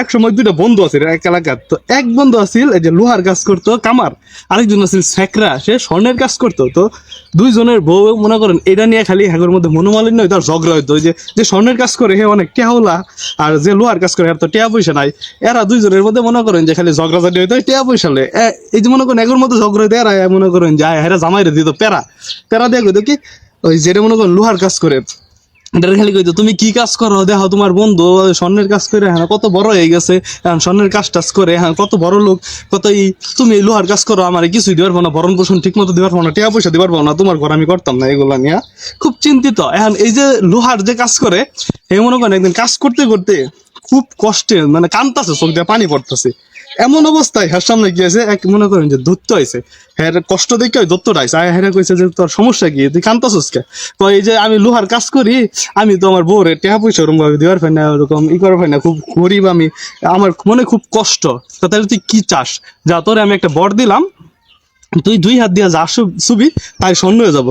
এক সময় দুইটা বন্ধু আছে এক এলাকার। তো এক বন্ধু আছিল, এই যে লোহার কাজ করতো, কামার। আরেকজন আছিল স্যাকরা সে স্বর্ণের কাজ করতো। তো দুইজনের বউ মনে করেন, এটা নিয়ে খালি হাগর মধ্যে মনোমালিন্য হইতো, আর ঝগড়া হইতো। যে যে স্বর্ণের কাজ করে হে অনেক টেহাওলা আর যে লোহার কাজ করে, এর তো টেয়া পয়সা নাই। এরা দুইজনের মধ্যে মনে করেন যে খালি ঝগড়াঝাটি হইতো, টেয়া পয়সা লে এই যে মনে করেন এগুলোর মধ্যে ঝগড়া হইতো, এরা মনে করেন যায় হেরা জামাইরে দিত প্যারা প্যারা দিয়ে কইতো কি, ওই যেটা মনে করেন লোহার কাজ করে খালি কইতো, তুমি কি কাজ করো? দেখো তোমার বন্ধু স্বর্ণের কাজ করে হ্যাঁ কত বড় হয়ে গেছে। এখন স্বর্ণের কাজ টাজ করে হ্যাঁ কত বড় লোক। কত এই তুমি লোহার কাজ করো, আমার কিছুই দেওয়ার পারব না, ভরণ পোষণ ঠিক মতো দিবার পারব না, টাকা পয়সা দিবার পারব না, তোমার ঘর আমি করতাম না এগুলা নিয়ে। খুব চিন্তিত। এখন এই যে লোহার যে কাজ করে এই মনে করেন একদিন কাজ করতে করতে খুব কষ্টে মানে কান্তাছে, চোখ দিয়ে পানি পড়তেছে। এমন অবস্থায় হ্যার সামনে গিয়েছে এক মনে করেন যে দত্ত হয়েছে। হ্যাঁ কষ্ট দেখে ওই দত্তটা আইছে আয় হ্যাঁ কইছে যে, তোর সমস্যা কি? তুই কান্তাছিস কে? তো এই যে আমি লোহার কাজ করি, আমি তো আমার বউরে টাকা পয়সা ওরকম ভাবে দেওয়ার পাই না, ওরকম ই করার পাই না, খুব গরিব আমি। আমার মনে খুব কষ্ট। তো তাহলে তুই কি চাস? যা, তোরে আমি একটা বর দিলাম, তুই দুই হাত দিয়ে যা ছবি, তাই স্বর্ণ হয়ে যাব।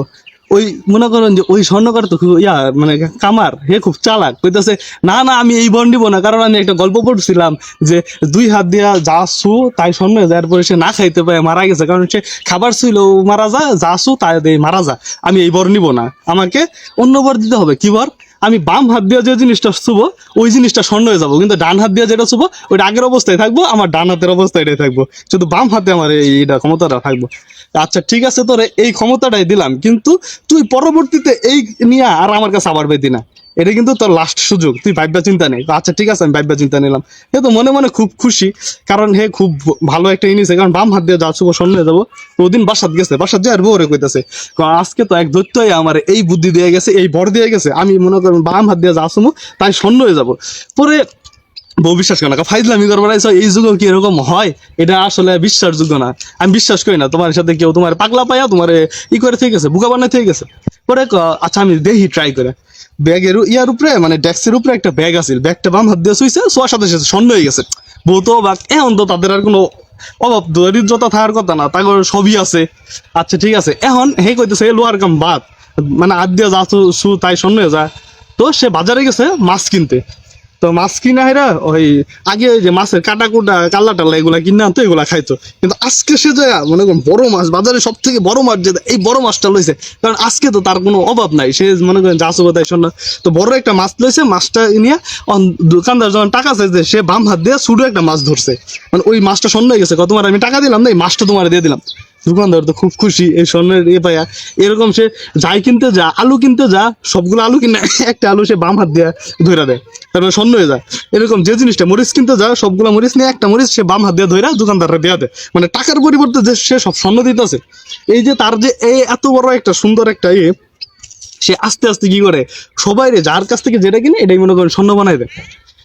ওই মনে করেন যে ওই স্বর্ণকার তো ইয়া মানে কামার, হে খুব চালাক। কইতেছে, না না, আমি এই বন দিব না। কারণ আমি একটা গল্প পড়ছিলাম যে দুই হাত দিয়া যা সু, তাই স্বর্ণ যার পরে সে না খাইতে পারে মারা গেছে। কারণ সে খাবার ছিল মারা যা যা সু, তাই মারা যা। আমি এই বর নিব না। আমাকে অন্য বর দিতে হবে। কি বর? আমি বাম হাত দিয়ে যে জিনিসটা ছুবো ওই জিনিসটা স্বর্ণ হয়ে যাব। কিন্তু ডান হাত দিয়ে যেটা ছুবো ওইটা আগের অবস্থায় থাকব, আমার ডান হাতের অবস্থায় এটাই থাকব। শুধু বাম হাতে আমার এই- এইটা ক্ষমতাটা থাকব। আচ্ছা ঠিক আছে, তোরে এই ক্ষমতাটাই দিলাম। কিন্তু তুই পরবর্তীতে এই নিয়ে আর আমার কাছে আবার পেতি না। এটা কিন্তু তোর লাস্ট সুযোগ। তুই ভাববা চিন্তা নেই। আচ্ছা ঠিক আছে, আমি ভাববা চিন্তা নিলাম। হে, তো মনে মনে খুব খুশি। কারণ হে, খুব ভালো একটা ইনিছে কারণ বাম হাত দিয়ে যা শুভ সন্ধ্যে যাব। ওদিন বাসাত গেছে। বাসাত আর বউরে কইতাছে আজকে তো এক দৈত্যই আমার এই বুদ্ধি দিয়ে গেছে, এই বর দিয়ে গেছে। আমি মনে করেন বাম হাত দিয়ে যা ছুমো তাই সন্ধ্যে হয়ে যাব। পরে বউ বিশ্বাস করে না। ফাইজলামি না এই যুগেও কি এরকম হয়? এটা আসলে বিশ্বাসযোগ্য না। আমি বিশ্বাস করি না, তোমার সাথে কেউ তোমার পাগলা পাইয়া তোমার ই করে থেকে গেছে, বুকা বানাই থেকে গেছে। পরে আচ্ছা আমি দেখি ট্রাই করে। ব্যাগের ইয়ার উপরে মানে ডেস্কের উপরে একটা ব্যাগ আছে, ব্যাগটা বাম হাত দিয়ে শুইছে, শোয়ার সাথে সাথে স্বর্ণ হয়ে গেছে। বউ তো অবাক এখন তো তাদের আর কোনো অভাব, দরিদ্রতা থাকার কথা না তাগর সবই আছে। আচ্ছা ঠিক আছে, এখন হে কইতেছে "এ লোহার কাম বাদ। মানে আদ দিয়ে যা তাই স্বর্ণ হয়ে যায় তো সে বাজারে গেছে, মাছ কিনতে। তো মাছ কিনা হেরা, ওই আগে ওই যে মাছের কাটা কুটা কাল্লা টাল্লা এগুলা কিনে আনতো, এগুলা খাইতো। কিন্তু আজকে সে জায়গা মনে করেন বড় মাছ, বাজারে সব থেকে বড় মাছ যেটা এই বড় মাছটা লইছে, কারণ আজকে তো তার কোনো অভাব নাই। সে মনে করেন যা সুবাদ শোনা তো বড় একটা মাছ লইছে, মাছটা নিয়ে দোকানদার যখন টাকা চাইছে, সে বাম হাত দিয়ে ছোট একটা মাছ ধরছে। মানে ওই মাছটা স্বর্ণ গেছে কত তোমার আমি টাকা দিলাম না, এই মাছটা তোমার দিয়ে দিলাম। দোকানদার তো খুব খুশি, এই স্বর্ণের ইয়ে পাইয়া এরকম সে যাই কিনতে যা, আলু কিনতে যা, সবগুলো আলু কিনে একটা আলু সে বাম হাত দিয়ে ধরে দেয়। তারপরে স্বর্ণ হয়ে যায়। এরকম যে জিনিসটা মরিচ কিনতে যা, সবগুলো মরিচ নিয়ে একটা মরিচ সে বাম হাত দিয়ে ধরে দোকানদাররা দেওয়া দেয়। মানে টাকার পরিবর্তে যে সে সব স্বর্ণ দিতেছে। এই যে তার যে এই এত বড় একটা সুন্দর একটা ইয়ে সে আস্তে আস্তে কি করে সবাই রে যার কাছ থেকে যেটা কিনে, এটাই মনে করেন স্বর্ণ বানাই দেয়।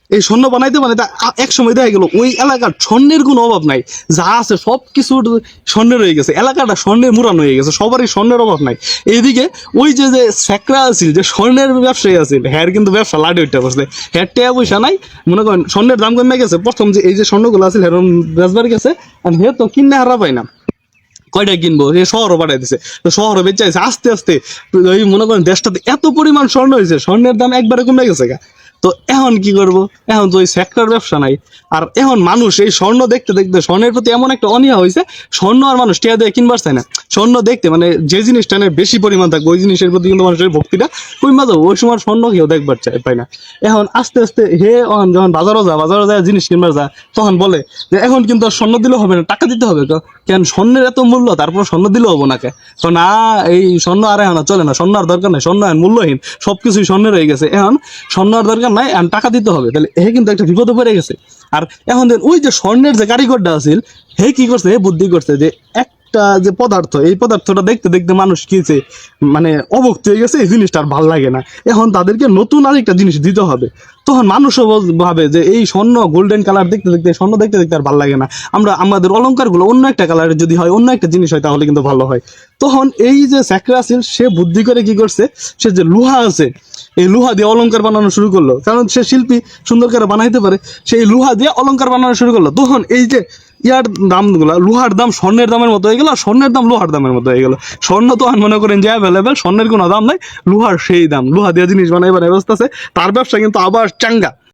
এই স্বর্ণ বানাইতে আ- এক সময় দেখা গেল, ওই এলাকার স্বর্ণের কোনো অভাব নাই। যা আছে সব কিছু স্বর্ণের হয়ে গেছে। এলাকাটা স্বর্ণের মুরানো হয়ে গেছে, সবারই স্বর্ণের অভাব নাই। এইদিকে ওই যে যে স্যাকরা আছিল, যে স্বর্ণের ব্যবসায়ী আছিল, হ্যার কিন্তু ব্যবসা লাডি উঠতে পারছে হ্যার টেয়া পয়সা নাই, মনে করেন স্বর্ণের দাম কমে গেছে। প্রথম যে এই যে স্বর্ণগুলো আছিল হেরম বেচবার গেছে, আর হে তো কিনে হারা পাই না। কয়টা কিনবো? সে শহরও পাঠাই দিছে। তো শহরও বেঁচে আছে আস্তে আস্তে, ওই মনে করেন দেশটাতে এত পরিমাণ স্বর্ণ হয়েছে, স্বর্ণের দাম একবারে কমে গেছে গা। তো এখন কি করব? এখন তো ওই সেক্টর ব্যবসা নাই। আর এখন মানুষ এই স্বর্ণ দেখতে দেখতে স্বর্ণের প্রতি এমন একটা অনীহা হয়েছে স্বর্ণ আর মানুষ টিয়া দিয়ে কিনবার চায় না। স্বর্ণ দেখতে মানে যে জিনিসটা বেশি পরিমাণ থাকবে, ওই জিনিসের প্রতি কিন্তু মানুষের ভক্তিটা কমে যাবে ওই সময় স্বর্ণ কেউ দেখবার চায়, পায় না। এখন আস্তে আস্তে হে অন যখন বাজারও যা বাজারও যায়, জিনিস কিনবার যা তখন বলে যে এখন কিন্তু আর স্বর্ণ দিলেও হবে না, টাকা দিতে হবে। কেন স্বর্ণের এত মূল্য, তারপর স্বর্ণ দিলেও হব না কে? তো না, এই স্বর্ণ আর এখন চলে না, স্বর্ণ আর দরকার নাই, স্বর্ণ এখন মূল্যহীন, সবকিছুই স্বর্ণের হয়ে গেছে। এখন স্বর্ণ আর দরকার নাই, এখন টাকা দিতে হবে। তাহলে হে কিন্তু একটা বিপদে পড়ে গেছে। আর এখন ওই যে স্বর্ণের যে কারিগরটা আছিল, হে কি করছে? বুদ্ধি করছে যে একটা যে পদার্থ, এই পদার্থটা দেখতে দেখতে মানুষ কিছে মানে অবক্ত হয়ে গেছে, এই জিনিসটা আর ভালো লাগে না। এখন তাদেরকে নতুন আরেকটা জিনিস দিতে হবে। তখন মানুষও ভাবে যে এই স্বর্ণ গোল্ডেন কালার দেখতে দেখতে, স্বর্ণ দেখতে দেখতে আর ভালো লাগে না। আমরা, আমাদের অলঙ্কারগুলো অন্য একটা কালারের যদি হয়, অন্য একটা জিনিস হয়, তাহলে কিন্তু ভালো হয়। তখন এই যে স্যাক্রাসিল সে বুদ্ধি করে কি করছে? সে যে লোহা আছে, এই লোহা দিয়ে অলংকার বানানো শুরু করল। কারণ সে শিল্পী, সুন্দর করে বানাইতে পারে, সেই লোহা দিয়ে অলংকার বানানো শুরু করল। তখন এই যে ইয়ার দামগুলো, লোহার দাম স্বর্ণের দামের মতো হয়ে গেল স্বর্ণের দাম লোহার দামের মতো হয়ে গেল। স্বর্ণ তো আর মনে করেন যে অ্যাভেলেবেল স্বর্ণের কোনো দাম নাই, লোহার সেই দাম। লোহা দিয়ে জিনিস বানাইবার ব্যবস্থা আছে, তার ব্যবসা কিন্তু আবার চাঙ্গা।